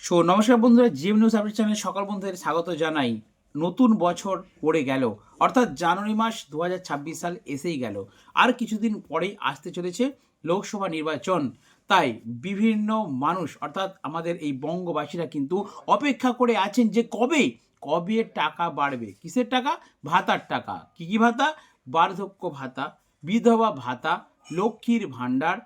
So, নমস্কার বন্ধুরা, GM news update চ্যানেলে সকল বন্ধুদের স্বাগত জানাই। নতুন বছর পড়ে গেল, অর্থাৎ জানুয়ারি মাস দু হাজার ছাব্বিশ সাল এসেই গেল। আর কিছুদিন পরেই আসতে চলেছে লোকসভা নির্বাচন। তাই বিভিন্ন মানুষ, অর্থাৎ আমাদের এই বঙ্গবাসীরা কিন্তু অপেক্ষা করে আছেন যে কবে কবে টাকা বাড়বে? কিসের টাকা? ভাতার টাকা। কী কী ভাতা? বার্ধক্য ভাতা, বিধবা ভাতা, লক্ষ্মীর ভাণ্ডার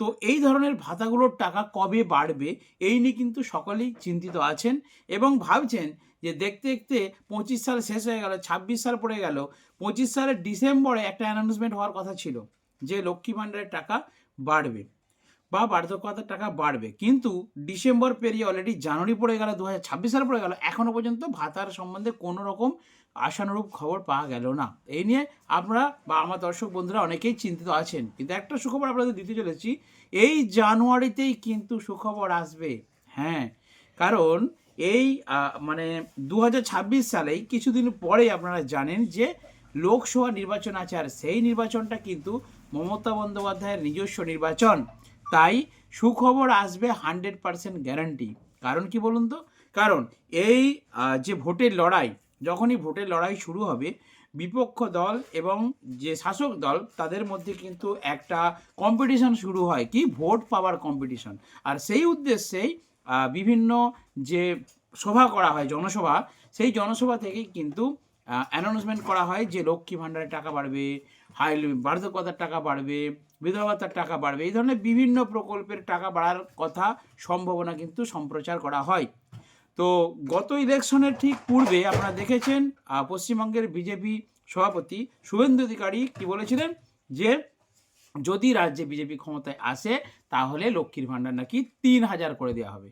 তো এই ধরনের ভাতাগুলোর টাকা কবে বাড়বে, এই নিয়ে কিন্তু সকলেই চিন্তিত আছেন এবং ভাবছেন যে দেখতে দেখতে পঁচিশ সাল শেষ হয়ে গেল, ছাব্বিশ সাল পড়ে গেল, পঁচিশ সালের ডিসেম্বরে একটা অ্যানাউন্সমেন্ট হওয়ার কথা ছিল যে লক্ষ্মী ভাণ্ডারের টাকা বাড়বে। বা বার্ধক্য ভাতার টাকা বাড়বে। কিন্তু ডিসেম্বর পেরিয়ে অলরেডি জানুয়ারি পড়ে গেল দু হাজার ছাব্বিশ সাল পড়ে গেল এখনও পর্যন্ত ভাতার সম্বন্ধে কোনো রকম আশানুরূপ খবর পাওয়া গেল না। এই নিয়ে আপনারা বা আমার দর্শক বন্ধুরা অনেকেই চিন্তিত আছেন। কিন্তু একটা সুখবর আপনাদের দিতে চলেছি, এই জানুয়ারিতেই কিন্তু সুখবর আসবে। হ্যাঁ কারণ এই মানে দু হাজার ছাব্বিশ সালেই কিছুদিন পরে আপনারা জানেন যে লোকসভা নির্বাচন আছে, আর সেই নির্বাচনটা কিন্তু মমতা বন্দ্যোপাধ্যায়ের নিজস্ব নির্বাচন। তাই সুখবর আসবে হান্ড্রেড পার্সেন্ট গ্যারান্টি। কারণ কি বলুন তো? কারণ এই যে ভোটের লড়াই, যখনই ভোটের লড়াই শুরু হবে, বিপক্ষ দল এবং যে শাসক দল, তাদের মধ্যে কিন্তু একটা কম্পিটিশন শুরু হয় কি? ভোট পাওয়ার কম্পিটিশন আর সেই উদ্দেশ্যেই বিভিন্ন যে সভা করা হয়, জনসভা, সেই জনসভা থেকেই কিন্তু অ্যানাউন্সমেন্ট করা হয় যে লক্ষ্মী ভাণ্ডারের টাকা বাড়বে হাই বার্ধক্যতার টাকা বাড়বে বিধবা ভাতার টাকা বাড়বে। এই ধরনের বিভিন্ন প্রকল্পের টাকা বাড়ার কথা সম্ভাবনা কিন্তু সম্প্রচার করা হয়। তো গত ইলেকশনের ঠিক পূর্বে আপনারা দেখেছেন পশ্চিমবঙ্গের বিজেপি সভাপতি শুভেন্দু অধিকারী কি বলেছিলেন? যে যদি রাজ্যে বিজেপি ক্ষমতায় আসে, তাহলে লক্ষ্মীর ভাণ্ডার নাকি তিন হাজার করে দেওয়া হবে।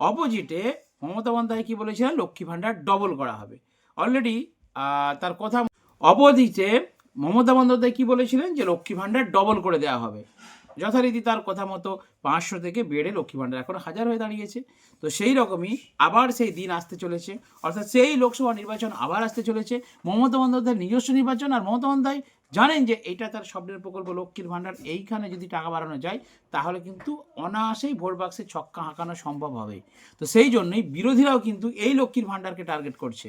অপোজিটে মমতা বন্দ্যোপাধ্যায় কি বলেছিলেন? লক্ষ্মী ভাণ্ডার ডবল করা হবে। অলরেডি তার কথা অপোজিটে মমতা বন্দ্যোপাধ্যায় কী বলেছিলেন? যে লক্ষ্মী ভাণ্ডার ডবল করে দেওয়া হবে। যথারীতি তার কথা মতো পাঁচশো থেকে বেড়ে লক্ষ্মী ভাণ্ডার এখন হাজার হয়ে দাঁড়িয়েছে। তো সেই রকমই আবার সেই দিন আসতে চলেছে। অর্থাৎ সেই লোকসভা নির্বাচন আবার আসতে চলেছে। মমতা বন্দ্যোপাধ্যায়ের নিজস্ব নির্বাচন আর মমতা বন্দ্যোপাধ্যায় জানেন যে এটা তার স্বপ্নের প্রকল্প, লক্ষ্মীর ভাণ্ডার এইখানে যদি টাকা বাড়ানো যায়, তাহলে কিন্তু অনায়াসেই ভোট বাক্সে ছক্কা হাঁকানো সম্ভব হবে। তো সেই জন্যই বিরোধীরাও কিন্তু এই লক্ষ্মীর ভাণ্ডারকে টার্গেট করছে।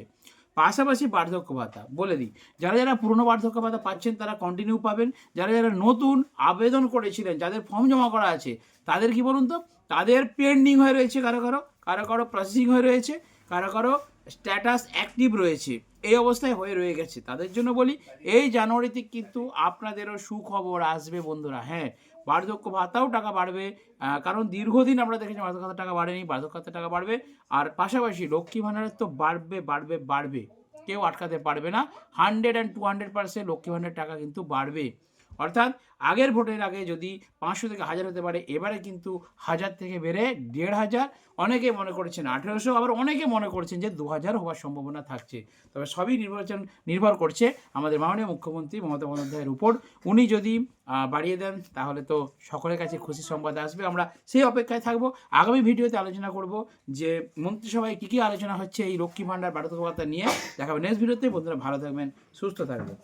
পাশাপাশি বার্ধক্য ভাতা বলে দিই, যারা যারা পুরনো বার্ধক্য ভাতা পাচ্ছেন তারা কন্টিনিউ পাবেন। যারা যারা নতুন আবেদন করেছিলেন, যাদের ফর্ম জমা করা আছে, তাদের কি বলুন তো? তাদের পেন্ডিং হয়ে রয়েছে কারও কারও কারও কারও প্রসেসিং হয়ে রয়েছে, কারও কারও স্ট্যাটাস অ্যাক্টিভ রয়েছে। এই অবস্থায় হয়ে রয়ে গেছে। তাদের জন্য বলি, এই জানুয়ারিতে কিন্তু আপনাদেরও সুখবর আসবে বন্ধুরা। হ্যাঁ বার্ধক্য ভাতাও টাকা বাড়বে। কারণ দীর্ঘদিন আমরা দেখেছি বার্ধক্য ভাতার টাকা বাড়েনি, বার্ধক্য ভাতার টাকা বাড়বে। আর পাশাপাশি লক্ষ্মী ভাণ্ডারের তো বাড়বে বাড়বে বাড়বে। কেউ আটকাতে পারবে না। Hundred and two hundred percent Lakshmi ভাণ্ডারের টাকা কিন্তু বাড়বে। অর্থাৎ আগের ভোটের আগে যদি পাঁচশো থেকে হাজার হতে পারে, এবারে কিন্তু হাজার থেকে বেড়ে দেড় হাজার। অনেকে মনে করছেন আঠেরোশো, আবার অনেকে মনে করছেন যে দু হাজার হওয়ার সম্ভাবনা থাকছে। তবে সবই নির্বাচন নির্ভর করছে আমাদের মাননীয় মুখ্যমন্ত্রী মমতা বন্দ্যোপাধ্যায়ের উপর। উনি যদি বাড়িয়ে দেন, তাহলে তো সকলের কাছে খুশি সংবাদ আসবে। আমরা সেই অপেক্ষায় থাকব। আগামী ভিডিওতে আলোচনা করব যে মন্ত্রিসভায় কী কী আলোচনা হচ্ছে এই লক্ষ্মী ভাণ্ডার বার্ধক্য নিয়ে। দেখাবে নেক্সট ভিডিওতে। বন্ধুরা ভালো থাকবেন, সুস্থ থাকবেন।